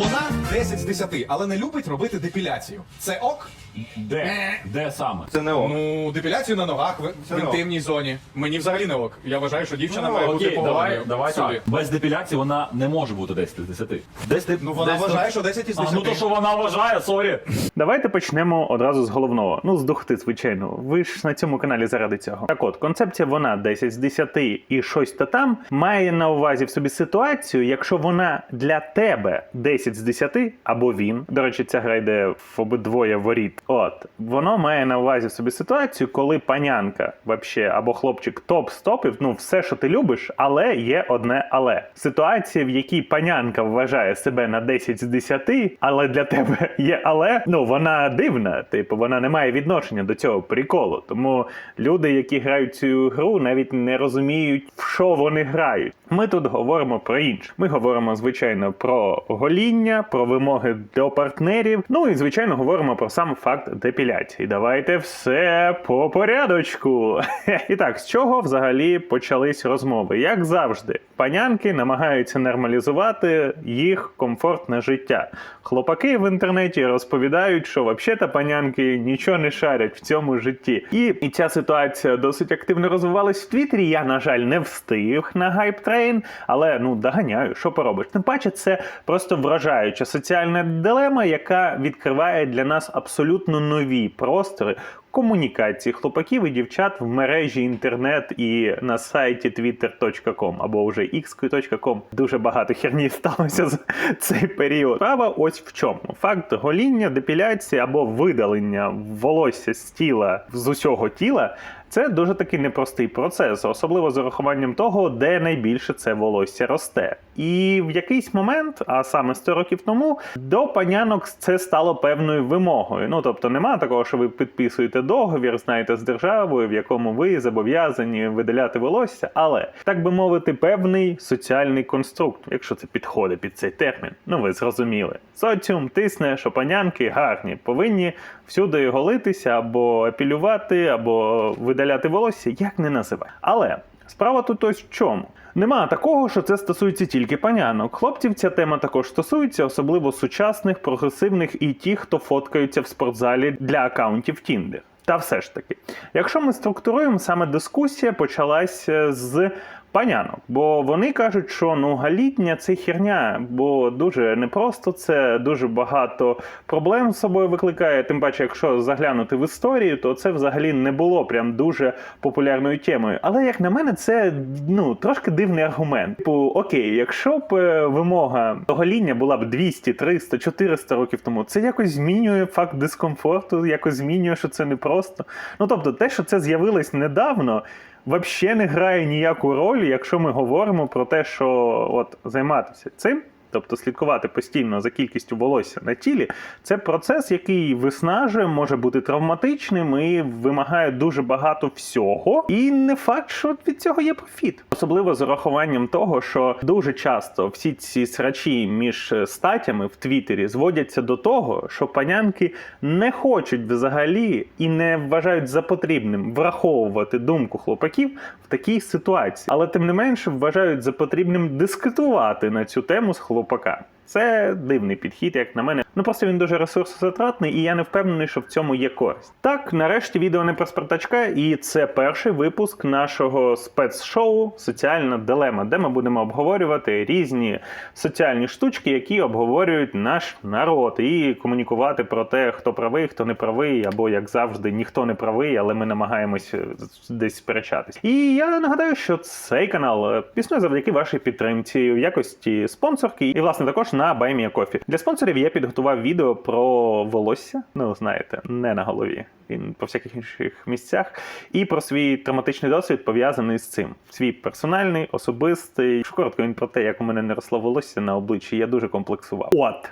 Вона 10 з 10, але не любить робити депіляцію. Це ок? Де? Де саме? Це не ок. Ну, депіляцію на ногах в, в інтимній зоні. Мені взагалі не ок. Я вважаю, що дівчина Ну, має бути окей, давай, давай так. Без депіляції вона не може бути 10 з 10. Десь ти, Ну вона десь вважає, що 10 із А, 10. ну то, що вона вважає, сорі. Давайте почнемо одразу з головного. Ну, з духти, звичайно. Ви ж на цьому каналі заради цього. Так от, концепція вона 10 з 10 і щось та там має на увазі в собі ситуацію, якщо вона для тебе 10 з 10, або він. До речі, ця гра йде в обидвоє воріт. От воно має на увазі собі ситуацію, коли панянка вообще або хлопчик топ-стопів, ну все, що ти любиш, але є одне але. Ситуація, в якій панянка вважає себе на 10 з 10, але для тебе є але, ну вона дивна. Типу, вона не має відношення до цього приколу. Тому люди, які грають цю гру, навіть не розуміють, в що вони грають. Ми тут говоримо про інше. Ми говоримо, звичайно, про гоління, про вимоги до партнерів. Ну і звичайно говоримо про сам факт депіляції. Давайте все по порядочку. І так, з чого взагалі почались розмови? Як завжди, панянки намагаються нормалізувати їх комфортне життя. Хлопаки в інтернеті розповідають, що взагалі-то панянки нічого не шарять в цьому житті. І, і ця ситуація досить активно розвивалась в Твіттері. Я, на жаль, не встиг на гайп-трейн, але ну доганяю, що поробиш. Тим паче, це просто вражаюча соціальна дилема, яка відкриває для нас абсолютно нові простори. Комунікації хлопаків і дівчат в мережі інтернет і на сайті twitter.com або вже x.com. Дуже багато херні сталося за цей період. Справа ось в чому: факт гоління, депіляції або видалення волосся з тіла з усього тіла. Це дуже таки непростий процес, особливо з урахуванням того, де найбільше це волосся росте. І в якийсь момент, а саме 100 років тому, до панянок це стало певною вимогою. Ну тобто нема такого, що ви підписуєте договір, знаєте, з державою, в якому ви зобов'язані видаляти волосся, але так би мовити, певний соціальний конструкт, якщо це підходить під цей термін. Ну ви зрозуміли. Соціум тисне, що панянки гарні, повинні всюди голитися або епілювати, або видаляти волосся, як не називай. Але справа тут ось в чому. Нема такого, що це стосується тільки панянок. Хлопців ця тема також стосується, особливо сучасних, прогресивних і ті, хто фоткаються в спортзалі для акаунтів Tinder. Та все ж таки, якщо ми структуруємо, саме дискусія почалася з панянок, бо вони кажуть, що ну галітня це херня, бо дуже непросто це, дуже багато проблем з собою викликає. Тим паче, якщо заглянути в історію, то це взагалі не було прям дуже популярною темою. Але як на мене, це ну трошки дивний аргумент. Типу, окей, якщо б е, вимога гоління була б 200, 300, 400 років тому, це якось змінює факт дискомфорту, якось змінює, що це непросто. Ну тобто, те, що це з'явилось недавно. Взагалі не грає ніяку роль, якщо ми говоримо про те, що от займатися цим, тобто слідкувати постійно за кількістю волосся на тілі, це процес, який виснажує, може бути травматичним і вимагає дуже багато всього. І не факт, що від цього є профіт. Особливо з урахуванням того, що дуже часто всі ці срачі між статями в Твіттері зводяться до того, що панянки не хочуть взагалі і не вважають за потрібним враховувати думку хлопаків в такій ситуації, але тим не менше вважають за потрібним дискутувати на цю тему з хлопака. Це дивний підхід, як на мене. Ну просто він дуже ресурсозатратний, і я не впевнений, що в цьому є користь. Так, нарешті відео не про Спартачка, і це перший випуск нашого спецшоу Соціальна дилема, де ми будемо обговорювати різні соціальні штучки, які обговорюють наш народ, і комунікувати про те, хто правий, хто не правий, або як завжди, ніхто не правий, але ми намагаємось е, десь сперечатись. І я нагадаю, що цей канал е, існує завдяки вашій підтримці в якості спонсорки, і власне також на BuyMeACoffee. Для спонсорів я підготував відео про волосся, ну знаєте, не на голові. Він по всяких інших місцях, і про свій травматичний досвід пов'язаний з цим. Свій персональний, особистий. Коротко він про те, як у мене не росло волосся на обличчі, я дуже комплексував. От.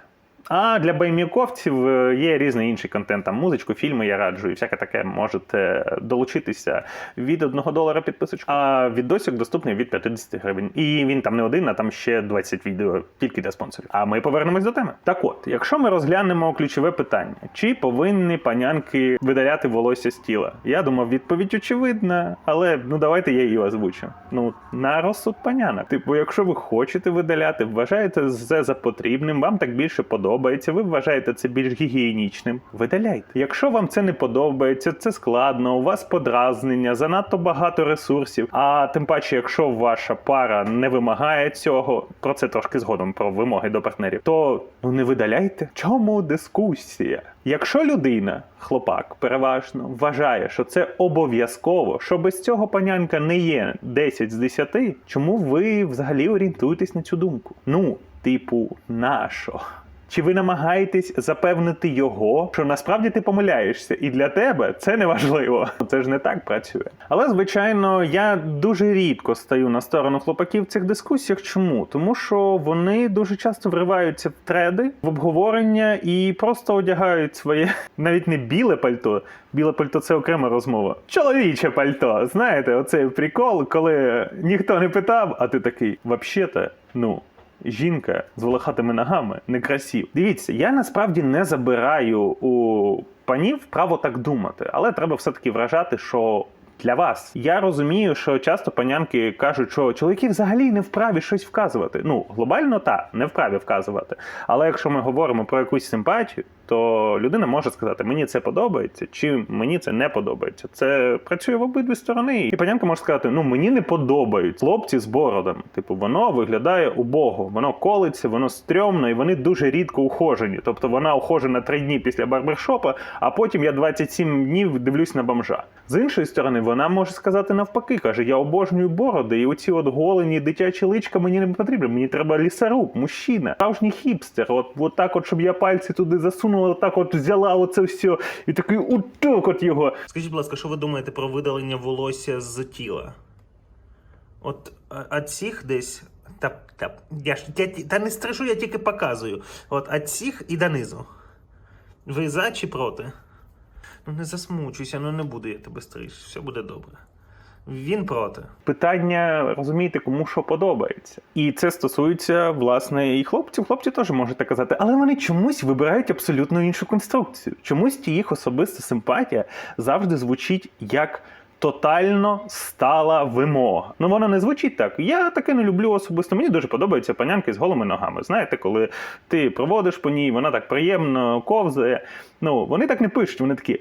А для байміковців е, є різний інший контент, там музичку, фільми я раджу і всяке таке можете долучитися від 1 долара підписочку. А відосик доступний від 50 гривень. І він там не один, а там ще 20 відео тільки для спонсорів. А ми повернемось до теми. Так от, якщо ми розглянемо ключове питання, чи повинні панянки видаляти волосся з тіла? Я думав, відповідь очевидна, але ну давайте я її озвучу. Ну на розсуд панянок. Типу, якщо ви хочете видаляти, вважаєте це за потрібним, вам так більше подобається, ви вважаєте це більш гігієнічним. Видаляйте. Якщо вам це не подобається, це складно, у вас подразнення, занадто багато ресурсів. А тим паче, якщо ваша пара не вимагає цього, про це трошки згодом про вимоги до партнерів, то ну не видаляйте. Чому дискусія? Якщо людина, хлопак, переважно вважає, що це обов'язково, що без цього панянка не є 10 з 10, чому ви взагалі орієнтуєтесь на цю думку? Ну, типу, нащо? Чи ви намагаєтесь запевнити його, що насправді ти помиляєшся, і для тебе це не важливо? Це ж не так працює. Але звичайно, я дуже рідко стаю на сторону хлопаків в цих дискусіях. Чому? Тому що вони дуже часто вриваються в треди, в обговорення і просто одягають своє навіть не біле пальто. Біле пальто це окрема розмова. Чоловіче пальто. Знаєте, оцей прикол, коли ніхто не питав, а ти такий, взагалі-то, ну. Жінка з волохатими ногами некрасив. Дивіться, я насправді не забираю у панів право так думати, але треба все-таки вражати, що. Для вас я розумію, що часто панянки кажуть, що чоловіки взагалі не вправі щось вказувати. Ну глобально так, не вправі вказувати. Але якщо ми говоримо про якусь симпатію, то людина може сказати, мені це подобається, чи мені це не подобається. Це працює в обидві сторони. І панянка може сказати: ну мені не подобають хлопці з бородами. Типу, воно виглядає убого, воно колиться, воно стрьомно, і вони дуже рідко ухожені. Тобто вона ухожена три дні після барбершопа, а потім я 27 днів дивлюсь на бомжа. З іншої сторони, вона може сказати навпаки, каже: я обожнюю бороди, і оці от голені дитячі личка мені не потрібні. Мені треба лісоруб, мужчина, справжній хіпстер. От, от так, от, щоб я пальці туди засунула, так от взяла оце все, і такий уток от його. Скажіть, будь ласка, що ви думаєте про видалення волосся з тіла? От а цих десь. Та, та, я я, та не стришу, я тільки показую. От а цих і донизу. Ви за чи проти? Ну не засмучуйся, ну не буду я тебе стриж, все буде добре. Він проти. Питання розумієте, кому що подобається. І це стосується власне і хлопців. Хлопці теж можете казати, але вони чомусь вибирають абсолютно іншу конструкцію. Чомусь їх особиста симпатія завжди звучить як. Тотально стала вимога. Ну вона не звучить так. Я таке не люблю особисто. Мені дуже подобаються панянки з голими ногами. Знаєте, коли ти проводиш по ній, вона так приємно ковзає. Ну вони так не пишуть. Вони такі: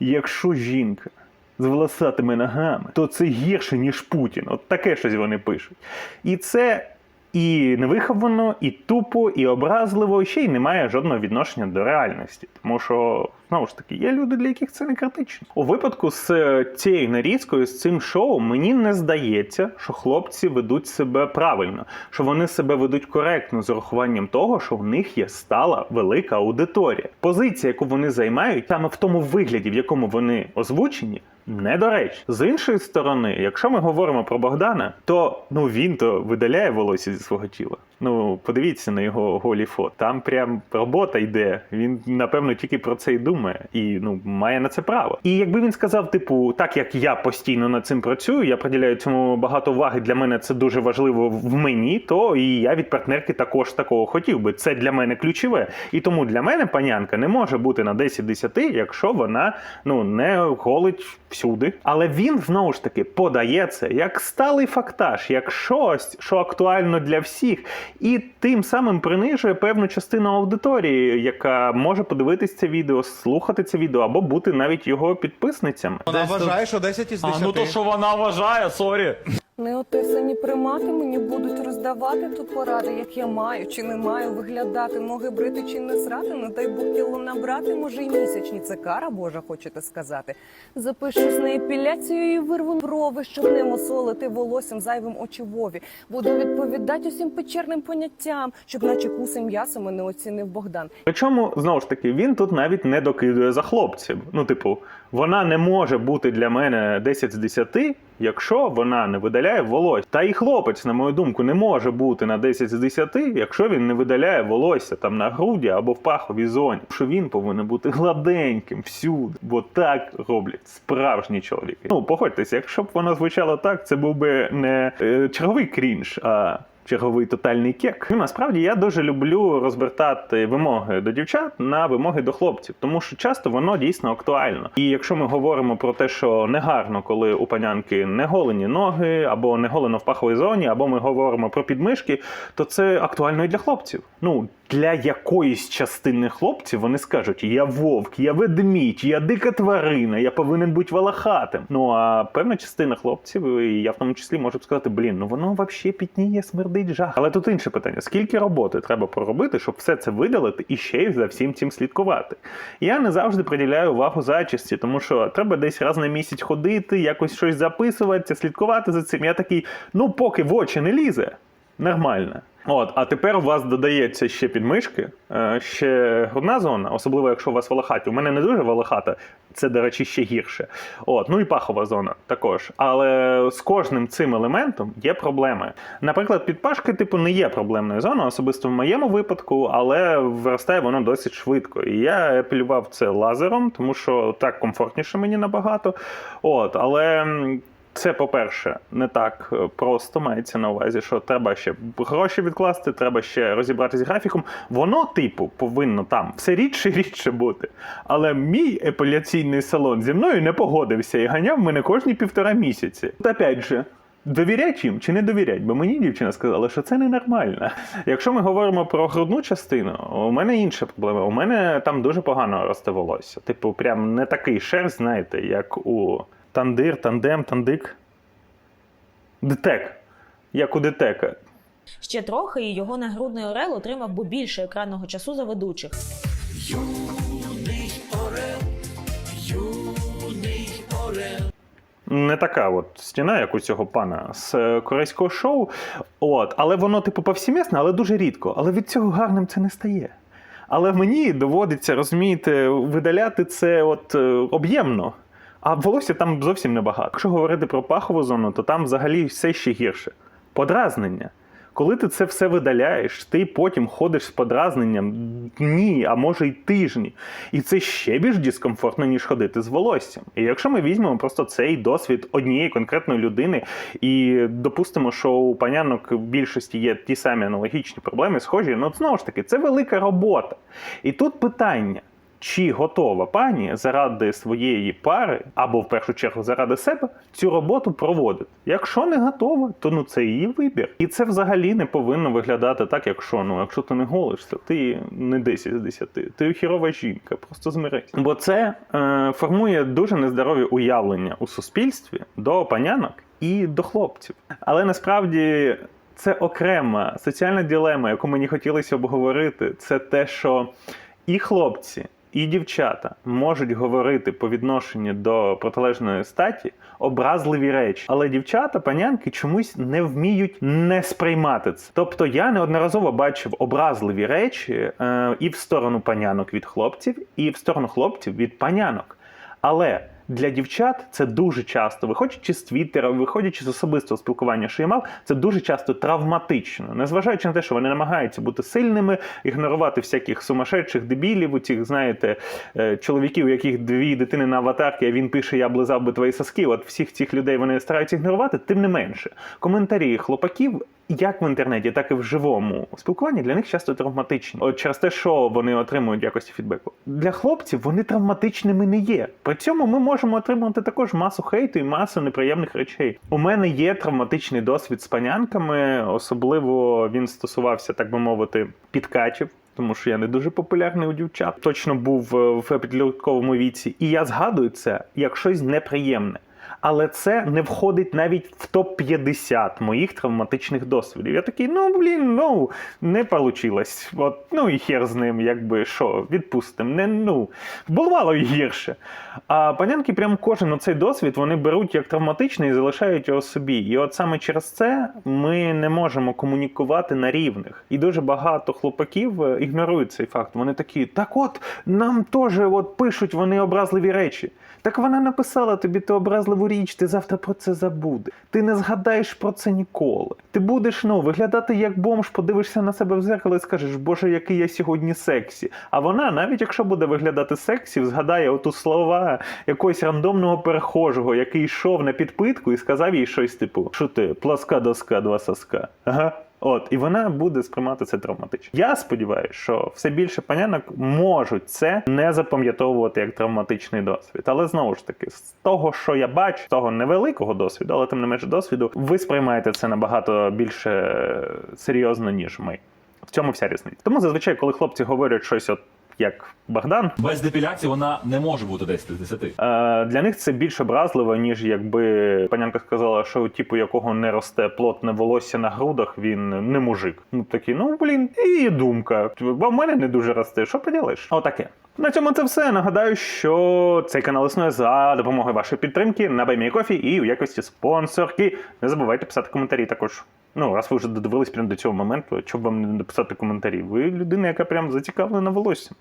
якщо жінка з волосатими ногами, то це гірше, ніж Путін. От таке щось вони пишуть. І це і невиховано, і тупо, і образливо, ще й не має жодного відношення до реальності. Тому що, знову ж таки, є люди, для яких це не критично. У випадку з е, цією нарізкою, з цим шоу, мені не здається, що хлопці ведуть себе правильно, що вони себе ведуть коректно з урахуванням того, що в них є стала велика аудиторія. Позиція, яку вони займають, саме в тому вигляді, в якому вони озвучені, недоречно. З іншої сторони, якщо ми говоримо про Богдана, то ну він то видаляє волосся зі свого тіла. Ну, подивіться на його голі фото. Там прям робота йде. Він напевно тільки про це й думає, і ну має на це право. І якби він сказав, типу, так як я постійно над цим працюю, я приділяю цьому багато уваги. Для мене це дуже важливо в мені, то і я від партнерки також такого хотів би. Це для мене ключове. І тому для мене панянка не може бути на 10-10, якщо вона ну не голить всюди. Але він знову ж таки подає це як сталий фактаж, як щось, що актуально для всіх, і тим самим принижує певну частину аудиторії, яка може подивитись це відео, слухати це відео або бути навіть його підписницями. Вона вважає, що 10 із 10. А ну то що вона вважає, сорі. Неотесані примати мені будуть роздавати тут поради, як я маю чи не маю виглядати, ноги брити чи не срати, не дай Бог кіло набрати, може й місячні. Це кара Божа, хочете сказати. Запишусь на епіляцію і вирву брови, щоб не мосолити волоссям зайвим очевові. Буду відповідати усім печерним поняттям, щоб наче куси м'яса мене оцінив Богдан. Причому знову ж таки він тут навіть не докидує за хлопців. Ну, типу, вона не може бути для мене 10 з 10, якщо вона не видаляє волосся. Та і хлопець, на мою думку, не може бути на 10 з 10, якщо він не видаляє волосся там на груді або в паховій зоні. Що він повинен бути гладеньким всюди, бо так роблять справжні чоловіки. Ну, погодьтеся, якщо б воно звучало так, це був би не е, черговий крінж, а черговий тотальний кек. Насправді я дуже люблю розвертати вимоги до дівчат на вимоги до хлопців, тому що часто воно дійсно актуально. І якщо ми говоримо про те, що негарно, коли у панянки не голені ноги, або не голено в паховій зоні, або ми говоримо про підмишки, то це актуально і для хлопців. Ну для якоїсь частини хлопців вони скажуть: я вовк, я ведмідь, я дика тварина, я повинен бути волохатим. Ну а певна частина хлопців, і я в тому числі можу б сказати, блін, ну воно взагалі пітніє, смердить жах. Але тут інше питання: скільки роботи треба проробити, щоб все це видалити і ще й за всім цим слідкувати? Я не завжди приділяю увагу зачісті, тому що треба десь раз на місяць ходити, якось щось записувати, слідкувати за цим. Я такий, ну поки в очі не лізе, нормально. От, а тепер у вас додається ще підмишки, е, ще грудна зона, особливо якщо у вас волохаті. У мене не дуже волохата, це, до речі, ще гірше. От, ну і пахова зона також. Але з кожним цим елементом є проблеми. Наприклад, підпашки, типу, не є проблемною зоною, особисто в моєму випадку, але виростає воно досить швидко. І я епілював це лазером, тому що так комфортніше мені набагато. От, але. Це, по-перше, не так е, просто мається на увазі, що треба ще гроші відкласти, треба ще розібратися з графіком. Воно, типу, повинно там все рідше і рідше бути. Але мій епіляційний салон зі мною не погодився і ганяв мене кожні півтора місяці. Та опять же. Довірять їм чи не довірять? Бо мені дівчина сказала, що це ненормально. Якщо ми говоримо про грудну частину, у мене інша проблема. У мене там дуже погано росте волосся. Типу, прям не такий шерсть, знаєте, як у тандир, тандем, тандик. Детек. Як у детека. Ще трохи, і його нагрудний орел отримав би більше екранного часу за ведучих. Не така от стіна, як у цього пана з е, корейського шоу. От, але воно, типу, повсімісне, але дуже рідко. Але від цього гарним це не стає. Але мені доводиться, розумієте, видаляти це от е, об'ємно. А волосся там зовсім небагато. Якщо говорити про пахову зону, то там взагалі все ще гірше. Подразнення. Коли ти це все видаляєш, ти потім ходиш з подразненням дні, а може й тижні. І це ще більш дискомфортно, ніж ходити з волоссям. І якщо ми візьмемо просто цей досвід однієї конкретної людини і допустимо, що у панянок в більшості є ті самі аналогічні проблеми, схожі, ну знову ж таки, це велика робота. І тут питання. Чи готова пані заради своєї пари або в першу чергу заради себе цю роботу проводити? Якщо не готова, то ну це її вибір. І це взагалі не повинно виглядати так, якщо ну, якщо ти не голишся, ти не 10 з 10, ти хірова жінка, просто змирись. Бо це е, формує дуже нездорові уявлення у суспільстві до панянок і до хлопців. Але насправді. Це окрема соціальна дилема, яку мені хотілося обговорити. Це те, що і хлопці, і дівчата можуть говорити по відношенню до протилежної статі образливі речі, але дівчата, панянки чомусь не вміють не сприймати це. Тобто я неодноразово бачив образливі речі е, і в сторону панянок від хлопців, і в сторону хлопців від панянок. Але для дівчат це дуже часто, виходячи з Твіттера, виходячи з особистого спілкування, що я мав, це дуже часто травматично, незважаючи на те, що вони намагаються бути сильними, ігнорувати всяких сумасшедших дебілів, у цих, знаєте, е, чоловіків, у яких дві дитини на аватарці, а він пише Я облизав би твої соски. От всіх цих людей вони стараються ігнорувати, тим не менше. Коментарі хлопаків. Як в інтернеті, так і в живому спілкуванні для них часто травматичні. От через те, що вони отримують якості фідбеку. Для хлопців вони травматичними не є. При цьому ми можемо отримати також масу хейту і масу неприємних речей. У мене є травматичний досвід з панянками, особливо він стосувався, так би мовити, підкачів. Тому що я не дуже популярний у дівчат, точно був е, в підлітковому віці, і я згадую це як щось неприємне. Але це не входить навіть в топ-50 моїх травматичних досвідів. Я такий, ну блін, ну не вийшло. От, ну і хер з ним, якби що, відпустимо. Не, ну, бувало і гірше. А панянки, прям кожен оцей досвід вони беруть як травматичний і залишають його собі. І от саме через це ми не можемо комунікувати на рівних. І дуже багато хлопаків е, ігнорують цей факт. Вони такі, так от, нам теж от пишуть вони образливі речі. Так вона написала тобі ту образливу річ, ти завтра про це забудеш. Ти не згадаєш про це ніколи. Ти будеш ну виглядати як бомж, подивишся на себе в зеркало і скажеш, боже, який я сьогодні сексі. А вона, навіть якщо буде виглядати сексі, згадає оту слова якогось рандомного перехожого, який йшов на підпитку і сказав їй щось типу: що ти, пласка доска, два соска. Ага. От, і вона буде сприймати це травматично. Я сподіваюся, що все більше панянок можуть це не запам'ятовувати як травматичний досвід. Але знову ж таки, з того, що я бачу, з того невеликого досвіду, але тим не менше досвіду, ви сприймаєте це набагато більше е, серйозно, ніж ми. В цьому вся різниця. Тому зазвичай, коли хлопці говорять щось, от як Богдан, Без депіляції вона не може бути 10 з 10. Е, Для них це більш образливо, ніж якби панянка сказала, що у типу якого не росте плотне волосся на грудах, він не мужик. Ну такі, ну блін, і думка. Бо в мене не дуже росте. Що поділиш? Отаке. На цьому це все. Нагадаю, що цей канал існує за допомогою вашої підтримки на Кофі і у якості спонсорки. Не забувайте писати коментарі також. Ну, раз ви вже додивились прямо до цього моменту, чому б вам не написати коментарі? Ви людина, яка прям зацікавлена волоссям.